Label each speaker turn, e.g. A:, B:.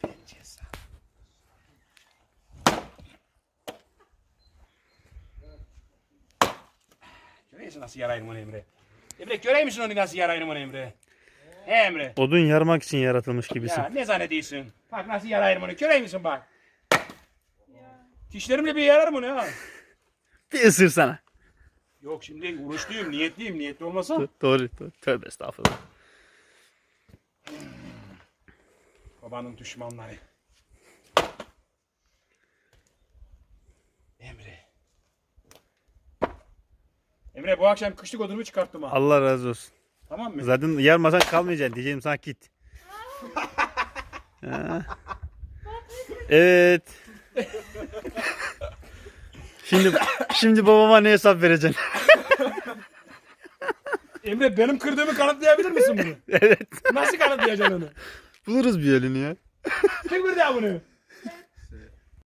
A: Pençesi. Görüyor musun nasıl yarayım onu Emre? Emre görüyor musun onu nasıl yarayım onu Emre? He Emre.
B: Odun yarmak için yaratılmış gibisin.
A: Ya ne zannediyorsun? Bak nasıl yarayım onu. Görüyor musun bak? Dişlerimle bir yararım onu ha.
B: Bir ısır sana.
A: Yok şimdi uğraşlıyım, niyetliyim. Niyetli olmasa.
B: Doğru, doğru. Tövbe estağfurullah.
A: Babanın düşmanları. Emre. Emre bu akşam kışlık odunumu çıkarttım ha.
B: Allah razı olsun.
A: Tamam mı?
B: Zaten yarmasan kalmayacaksın diyeceğim sana git. Ha. evet. Şimdi şimdi babama ne hesap vereceksin?
A: Emre benim kırdığımı kanıtlayabilir misin bunu?
B: evet.
A: Nasıl kanıtlayacaksın onu?
B: Buluruz bir yolunu ya.
A: Kim kırdı ya bunu?